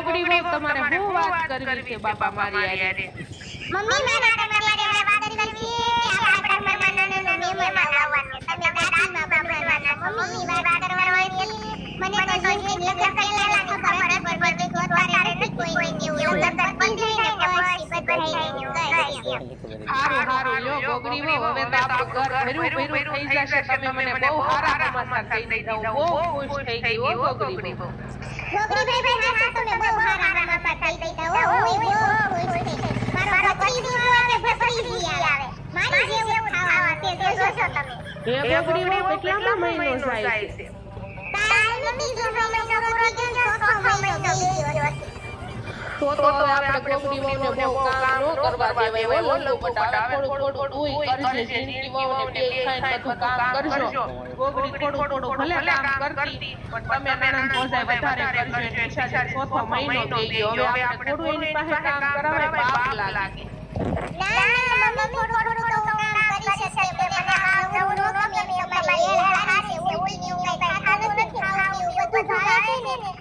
ગોગડી બહુ તમારે હું વાત કરવી છે બાપા મારી યારે મમ્મી મારા તમારી હારે વાત કરવી છે આપણા મહેમાનોને મહેમાન આવવાના તમે દાદીમાં બનવાના મમ્મી વાત કરવાની મને તો જોઈને લગ્ન કરેલા ખબર હતી પણ તો અત્યારે નથી કોઈ જેવું લગ્ન બંધાઈને પછી બધાઈને હારું હારું લ્યો ગોગડી હવે તો આપણું ઘર ભર્યું ભર્યું થઈ જશે તમે મને બહુ સારા સમાચાર કહી દીધા બહુ ખુશ થઈ ગઈ હો ગોગડી કેટલામો મહિનો થયો છે? તો તો હવે આપણે ગોગડી વહુને બહુ કામ ન કરવા દેવાય હોય ઓલું બટા હવે થોડું થોડું તુંય કરજે જિંદગી વહુને બે ખાઈને બધું કામ કરજો ગોગડી થોડું થોડું ભલે કામ કરતી પણ તમે નણંદ ભોજાઈ વધારે કરજો એટલે ઈશાજી ચોથો મહિનો થઈ ગયો હવે આપણે થોડું એની પાસે કામ કરાવે પાપ લાગે ના ના મમ્મી થોડું થોડું તો હું કામ કરી શકશે મને આ નવું ન ગમે તમારી હેલ હારે છે ઉડી ને એવું કઈ ખાતું નથી ખાવું પીવું બધું ભાવે છે ને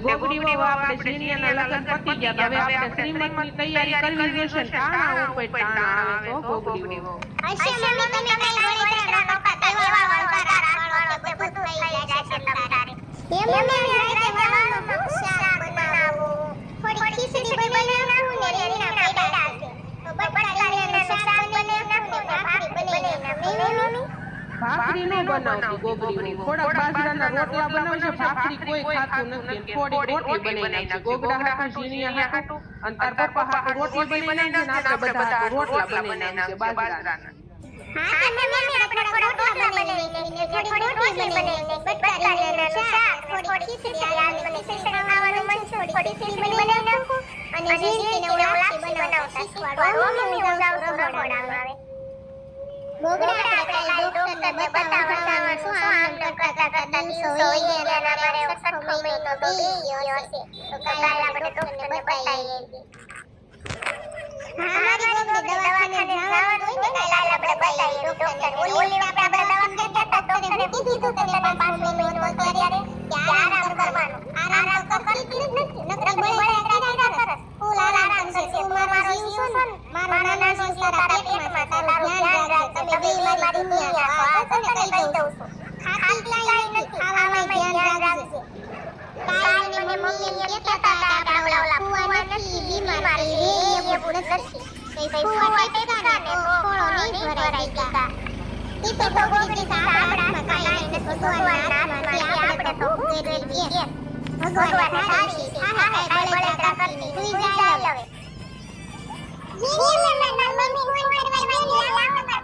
કે આપણે ઝીણિયાના લગ્ન પતી ગયા હવે આપણે શ્રીમંતની તૈયારી કરવી જોશે ટાણા ઉપર ટાણા આવે તો ગોગડી વહુ હશે મમ્મી તમે કઈ વળી તરા નોકા તહેવાર વાળા રાખવાનો બધું થઈ જશે તમારે એમ એમ રાતે જવાનું હું શાક બનાવું થોડી ખીચડી બનાવું ને રીંગણા પૈડા છે તો બટાકાનું શાક બનાવું ને ભાખરી બનાવી મમ્મી ભાખરી ન બનાવતી ગોગડી. થોડાક બાજરાના રોટલા બનાવશે ભાખરી કોઈ ખાતું નથી થોડી રોટલી બનાવી નાખશે ગોગડા હાટુ ઝીણિયા હાટુ અને તાર પપ્પા હાટુ રોટલી બનાવી નાખજે ને આપણે બધા રોટલા બનાવી નાખજે બાજરાના. હા તો મમ્મી આપણે થોડા રોટલા બનાવી નાખીને થોડી રોટલી બનાવી નાખી બટાકાનું શાક થોડી ખીચડી આલુ અને ખીચડી ખાવાનું મન છે થોડી ખીચડી બનાવી નાખું અને જીરીને ઓલા બનાવતા શીખવાડો. મમ્મી હું જાઉં છું રમોડામાં આવે બોગડા આપણે કાલ ડોક્ટરને બતાવવા શું આમ કરતા કરતા દિવસો હોય અને અમારે છઠ્ઠો મહિનો બેસી ગયો હશે તો કાલ આપણે ડોક્ટરને બતાવીએ હા બોગડી દવાખાને જવાનું હોય ને કાલ આપણે બતાવીએ ડોક્ટરને ઓલી આપણે આપણે દવા હતા ડોક્ટરે કીધું હતું કે તમે પાંચ મહિનો અત્યારે કે આરામ કરવાનો આરામ તો કરતી જ નથી નકરા બળે કર્યા સરસ ફૂલ આરામ કરશે મારો જીવ છો ને નાના જીવ તારા પેટમાં મારી દુનિયા આ તને કહી દઉં છું. ખાતી કાંઈ નથી ખાવામાં ધ્યાન રાખજે. કાલ મને મમ્મી એમ કહેતા હતા કે ઓલા ફુવા નથી બીમાર થઈ રે એવું નથી. કઈ ફુવા ટેકા ને તો નહીં ભરાય ટીકા ઈ તો ભગવતી આપણા કાંઈ નથી ભગવાનના હાથમાં આપણે તો ભૂખ કરવી છે ભગવાન સારી છે હા હા બળેતરા કરતી સુઈ જાય હવે. જીની મમ્મી મમ્મી ફોન કરવા ગઈ લાવો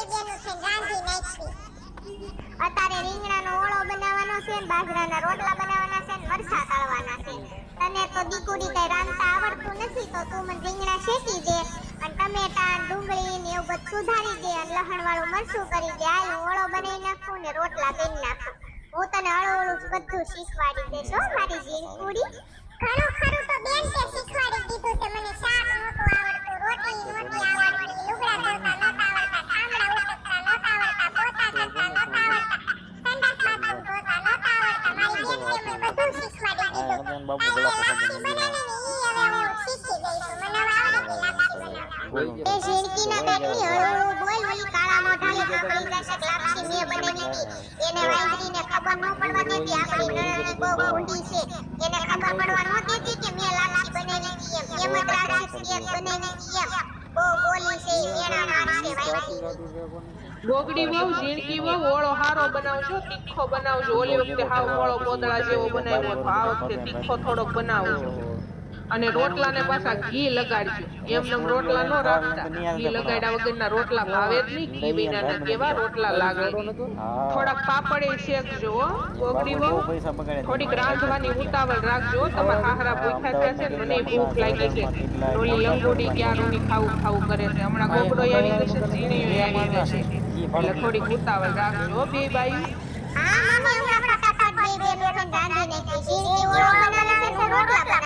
બે છે રાંધી ઓળો બનાવવાનો છે, બાજરાના રોટલા બનાવવાના છે, મરચા તળવાના છે. તને તો દીકુડી કઈ રાંધતા આવડતું નથી, તો તું મને રીંગણા શેકી દે અને ટમેટા ડુંગળી ને એવું બધું સુધારી દે અને લહણ વાળું મરચું કરી દે. આ ઓળો બનાવી નાખું ને રોટલા કરી નાખું. હું તને હળવું બધું શીખવાડી દઈશ હો, મારી જીણકુડી ખરું ખરું તો બેન તે શીખવાડી દીધું છે, મને શાક નહોતું આવડતું, રોટલી નહોતી આવડતી લુગડા ધોતા નહોતા આવડતા ઠામડા ઉટકતા નહોતા આવડતા પોતા કરતા નહોતા આવડતા સંડાસ બાથરૂમ ધોતા નહોતા આવડતા મારી બેનને મેં બધું શીખવાડી હા, દીધું રમજાન બાપુ આ બોલાવતા લાપસી હતા બનાવીને ઈ હવે હું શીખી ગઈ છું મને હવે આવડે છે લાપસી એ ઝીણકીના પેટની હળવું બોલ ઓલી કાળા મોઢાની કાકડી દશક લાપસી મેં બનાવી હતી એને વાંદરીને ખબર ન પડવા દેતી. આપણી નણંદની બહુ ઊંડી છે. એને ખબર પડવા ન દેતી કે મેં લાપસી બનાવી હતી એમ એમ જ રાખીશ કે બનાવી હતી એમ. બહુ બોલી છે મેણા મારશે વાંદરી ગોગડી વહુ ઝીણકી વહુ ઓળો હારો બનાવજો તીખો બનાવજો. ઓલી વખતે હાવ ઓળો પોદળા જેવો બનાવ્યો આ વખતે તીખો થોડોક બનાવજો અને રોટલા ને પાછા ઘી લગાડજો. એમ રોટલા ન રાખતા, ઘી લગાડ્યા વગરના રોટલા ભાવે જ નહીં. ઘી વિનાના કેવા રોટલા લાગે. થોડાક પાપડ શેકજો બાપુ વહુ. થોડીક રાંધવાની ઉતાવળ રાખજો. તમારા હાહરા ભૂખ્યા થયા છે ને મને ભૂખ લાગી છે. ઓલી ક્યાં ક્યારોની ખાવું ખાવું કરે છે? હમણાં ગોગડો આવી જશે ઝીણીઓ આવી જશે એટલે થોડીક ઉતાવળ રાખજો બે બાઈ. હા મમ્મી હું આપણા કાકા બે બે બેનો રાંધી નાખી ઝીણકી ઓળો બનાવે છે, રોટલા